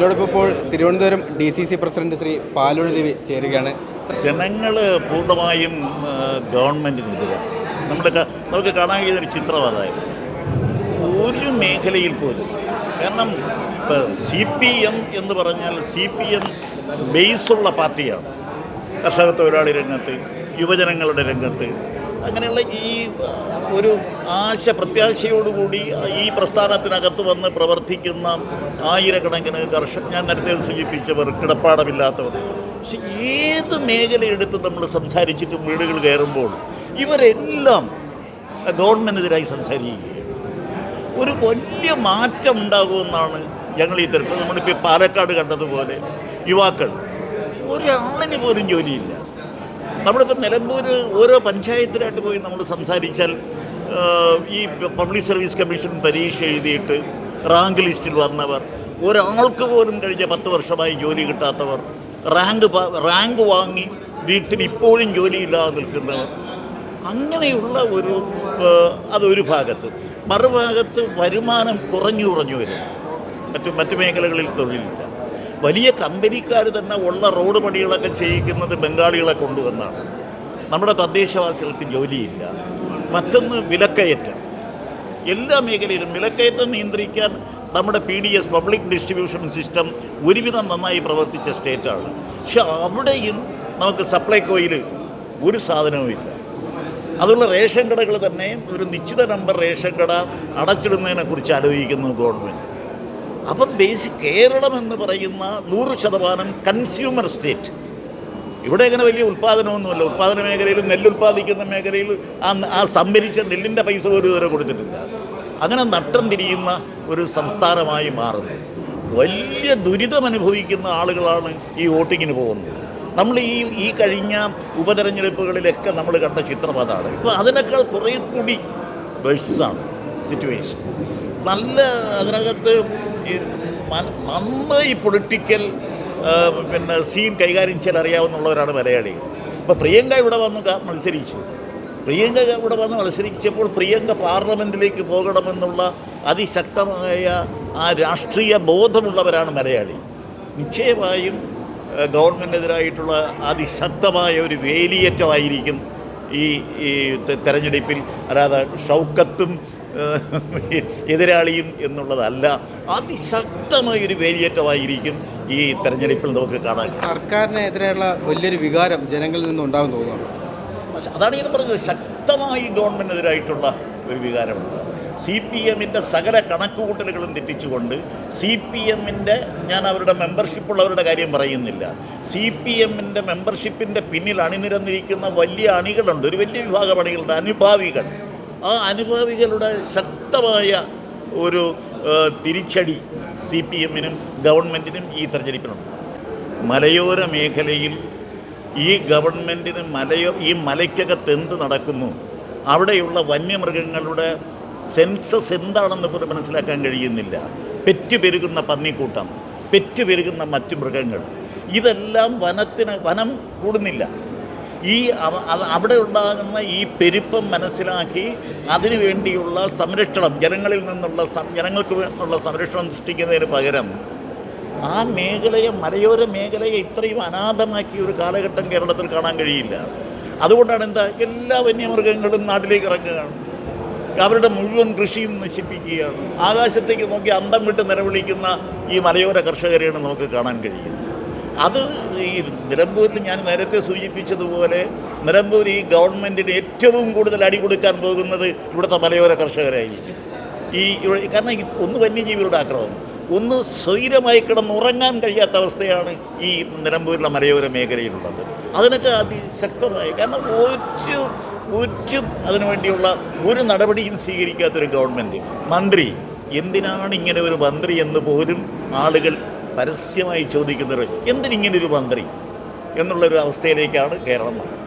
എന്നോടൊപ്പം ഇപ്പോൾ Thiruvananthapuram D C C president Shri Palode Ravi ചേരുകയാണ്. ജനങ്ങൾ പൂർണമായും ഗവൺമെന്റിനെതിരെ. നമ്മൾ നമുക്ക് കാണാൻ കഴിയുന്ന ചിത്രം അതായത് ഒരു മേഖലയിൽ പോലും കാരണം സി പി എം എന്ന് പറഞ്ഞാൽ സി പി എം ബേസുള്ള പാർട്ടിയാണ്. കർഷക തൊഴിലാളി രംഗത്ത് യുവജനങ്ങളുടെ രംഗത്ത് അങ്ങനെയുള്ള ഈ ഒരു ആശ പ്രത്യാശയോടുകൂടി ഈ പ്രസ്ഥാനത്തിനകത്ത് വന്ന് പ്രവർത്തിക്കുന്ന ആയിരക്കണക്കിന് കർഷക ഞാൻ നേരത്തെ സൂചിപ്പിച്ചവർ കിടപ്പാടമില്ലാത്തവർ. പക്ഷെ ഏത് മേഖലയെടുത്ത് നമ്മൾ സംസാരിച്ചിട്ടും വീടുകൾ കയറുമ്പോൾ ഇവരെല്ലാം ഗവൺമെന്റിനെതിരായി സംസാരിക്കുകയാണ്. ഒരു വലിയ മാറ്റം ഉണ്ടാകുമെന്നാണ് ഞങ്ങൾ ഈ തിരക്ക് നമ്മളിപ്പോൾ പാലക്കാട് കണ്ടതുപോലെ യുവാക്കൾ. ഒരാളിന് പോലും ജോലിയില്ല. നമ്മളിപ്പോൾ നിലമ്പൂർ ഓരോ പഞ്ചായത്തിലായിട്ട് പോയി നമ്മൾ സംസാരിച്ചാൽ ഈ പബ്ലിക് സർവീസ് കമ്മീഷൻ പരീക്ഷ എഴുതിയിട്ട് റാങ്ക് ലിസ്റ്റിൽ വന്നവർ ഒരാൾക്ക് പോലും കഴിഞ്ഞ പത്ത് വർഷമായി ജോലി കിട്ടാത്തവർ റാങ്ക് റാങ്ക് വാങ്ങി വീട്ടിൽ ഇപ്പോഴും ജോലിയില്ലാതെ നിൽക്കുന്നവർ അങ്ങനെയുള്ള ഒരു അതൊരു ഭാഗത്ത്. മറുഭാഗത്ത് വരുമാനം കുറഞ്ഞു കുറഞ്ഞു വരും. മറ്റു മറ്റു മേഖലകളിൽ തൊഴിലില്ല. വലിയ കമ്പനിക്കാർ തന്നെ ഉള്ള റോഡ് പണികളൊക്കെ ചെയ്യിക്കുന്നത് ബംഗാളികളെ കൊണ്ടുവന്നാണ്. നമ്മുടെ തദ്ദേശവാസികൾക്ക് ജോലിയില്ല. മറ്റൊന്ന് വിലക്കയറ്റം. എല്ലാ മേഖലയിലും വിലക്കയറ്റം നിയന്ത്രിക്കാൻ നമ്മുടെ P D S public distribution system ഒരുവിധം നന്നായി പ്രവർത്തിച്ച സ്റ്റേറ്റാണ്. പക്ഷെ അവിടെയും നമുക്ക് സപ്ലൈകോയിൽ ഒരു സാധനവുമില്ല. അതുള്ള റേഷൻ കടകൾ തന്നെ ഒരു നിശ്ചിത നമ്പർ റേഷൻ കട അടച്ചിടുന്നതിനെക്കുറിച്ച് ആലോചിക്കുന്നു ഗവൺമെന്റ് അപ്പം ബേസിക് കേരളം എന്ന് പറയുന്ന നൂറ് ശതമാനം കൺസ്യൂമർ സ്റ്റേറ്റ്. ഇവിടെ അങ്ങനെ വലിയ ഉൽപ്പാദനമൊന്നുമല്ല. ഉൽപ്പാദന മേഖലയിൽ നെല്ല് ഉൽപ്പാദിക്കുന്ന മേഖലയിൽ ആ ആ സംഭരിച്ച നെല്ലിന്റെ പൈസ പോലും വരെ കൊടുത്തിട്ടില്ല. അങ്ങനെ നട്ടം തിരിയുന്ന ഒരു സംസ്ഥാനമായി മാറുന്നു. വലിയ ദുരിതം അനുഭവിക്കുന്ന ആളുകളാണ് ഈ വോട്ടിങ്ങിന് പോകുന്നത്. നമ്മൾ ഈ ഈ കഴിഞ്ഞ ഉപതെരഞ്ഞെടുപ്പുകളിലൊക്കെ നമ്മൾ കണ്ട ചിത്രം അതാണ്. ഇപ്പോൾ അതിനേക്കാൾ കുറേ കൂടി ബെഴ്സാണ്. സിറ്റുവേഷൻ നല്ല അതിനകത്ത് നന്നായി പൊളിറ്റിക്കൽ പിന്നെ സീൻ കൈകാര്യം ചെയ്യാൻ അറിയാവുന്നുള്ളവരാണ് മലയാളികൾ അപ്പോൾ പ്രിയങ്ക ഇവിടെ വന്ന് മത്സരിച്ചു. പ്രിയങ്ക ഇവിടെ വന്ന് മത്സരിച്ചപ്പോൾ പ്രിയങ്ക പാർലമെന്റിലേക്ക് പോകണമെന്നുള്ള അതിശക്തമായ ആ രാഷ്ട്രീയ ബോധമുള്ളവരാണ് മലയാളി. നിശ്ചയമായും ഗവൺമെന്റെതിരായിട്ടുള്ള അതിശക്തമായ ഒരു വേലിയേറ്റമായിരിക്കും ഈ ഈ തെരഞ്ഞെടുപ്പിൽ അല്ലാതെ ഷൗക്കത്തും എതിരാളിയും എന്നുള്ളതല്ല അതിശക്തമായൊരു വേലിയേറ്റമായിരിക്കും ഈ തെരഞ്ഞെടുപ്പിൽ നമുക്ക് കാണാൻ സർക്കാരിനെതിരെയുള്ള വലിയൊരു വികാരം ജനങ്ങളിൽ നിന്നും ഉണ്ടാകും തോന്നുന്നു അതാണ് ഞാൻ പറഞ്ഞത് ശക്തമായി ഗവൺമെന്റിനെതിരായിട്ടുള്ള ഒരു വികാരമുണ്ട്. സി പി എമ്മിന്റെ സകല കണക്കുകൂട്ടലുകളും തെറ്റിച്ചുകൊണ്ട് സി പി എമ്മിന്റെ ഞാൻ അവരുടെ മെമ്പർഷിപ്പ് ഉള്ളവരുടെ കാര്യം പറയുന്നില്ല. സി പി എമ്മിന്റെ മെമ്പർഷിപ്പിന്റെ പിന്നിൽ അണിനിരന്നിരിക്കുന്ന വലിയ അണികളുണ്ട്. ഒരു വലിയ വിഭാഗം അണികളുണ്ട്. അനുഭാവികൾ. ആ അനുഭാവികളുടെ ശക്തമായ ഒരു തിരിച്ചടി സി പി എമ്മിനും ഗവൺമെന്റിനും ഈ തെരഞ്ഞെടുപ്പിനുണ്ട് മലയോര മേഖലയിൽ ഈ ഗവൺമെന്റിന് മലയോ ഈ മലയ്ക്കകത്ത് എന്ത് നടക്കുന്നു? അവിടെയുള്ള വന്യമൃഗങ്ങളുടെ സെൻസസ് എന്താണെന്ന് പോലും മനസ്സിലാക്കാൻ കഴിയുന്നില്ല. പെറ്റു പെരുകുന്ന പന്നിക്കൂട്ടം പെറ്റു പെരുകുന്ന മറ്റു മൃഗങ്ങൾ ഇതെല്ലാം വനത്തിന് വനം കൂടുന്നില്ല. ഈ അവ- അവ- അവിടെ ഉണ്ടാകുന്ന ഈ പെരുപ്പം മനസ്സിലാക്കി അതിനു വേണ്ടിയുള്ള സംരക്ഷണം ജനങ്ങളിൽ നിന്നുള്ള ജനങ്ങൾക്ക് വേണ്ടിയുള്ള സംരക്ഷണം സൃഷ്ടിക്കുന്നതിന് പകരം ആ മേഖലയെ മലയോര മേഖലയെ ഇത്രയും അനാഥമാക്കിയ ഒരു കാലഘട്ടം കേരളത്തിൽ കാണാൻ കഴിയില്ല. അതുകൊണ്ടാണ് എന്താ എല്ലാ വന്യമൃഗങ്ങളും നാട്ടിലേക്ക് ഇറങ്ങുകയാണ് അവരുടെ മുഴുവൻ കൃഷിയും നശിപ്പിക്കുകയാണ്. ആകാശത്തേക്ക് നോക്കി അന്തം വിട്ട് നിലവിളിക്കുന്ന ഈ മലയോര കർഷകരെയാണ് നമുക്ക് കാണാൻ കഴിയുന്നത്. അത് ഈ നിലമ്പൂരിൽ ഞാൻ നേരത്തെ സൂചിപ്പിച്ചതുപോലെ നിലമ്പൂർ ഈ ഗവൺമെന്റിന് ഏറ്റവും കൂടുതൽ അടി കൊടുക്കാൻ പോകുന്നത് ഇവിടുത്തെ മലയോര കർഷകരായിരിക്കും. ഈ കാരണം ഒന്ന് വന്യജീവികളുടെ ആക്രമണം. ഒന്ന് സ്വൈരമായി കിടന്നുറങ്ങാൻ കഴിയാത്ത അവസ്ഥയാണ് ഈ നിലമ്പൂരിലെ മലയോര മേഖലയിലുള്ളത്. അതിനൊക്കെ അതിശക്തമായി കാരണം ഒരു ഒരു അതിനുവേണ്ടിയുള്ള ഒരു നടപടിയും സ്വീകരിക്കാത്തൊരു ഗവൺമെന്റ് മന്ത്രി എന്തിനാണ് ഇങ്ങനെ ഒരു മന്ത്രി എന്ന് പോലും ആളുകൾ പരസ്യമായി ചോദിക്കുന്നത്? എന്തിനിങ്ങനെ ഒരു മന്ത്രി? എന്നുള്ളൊരു അവസ്ഥയിലേക്കാണ് കേരളം മാറുന്നത്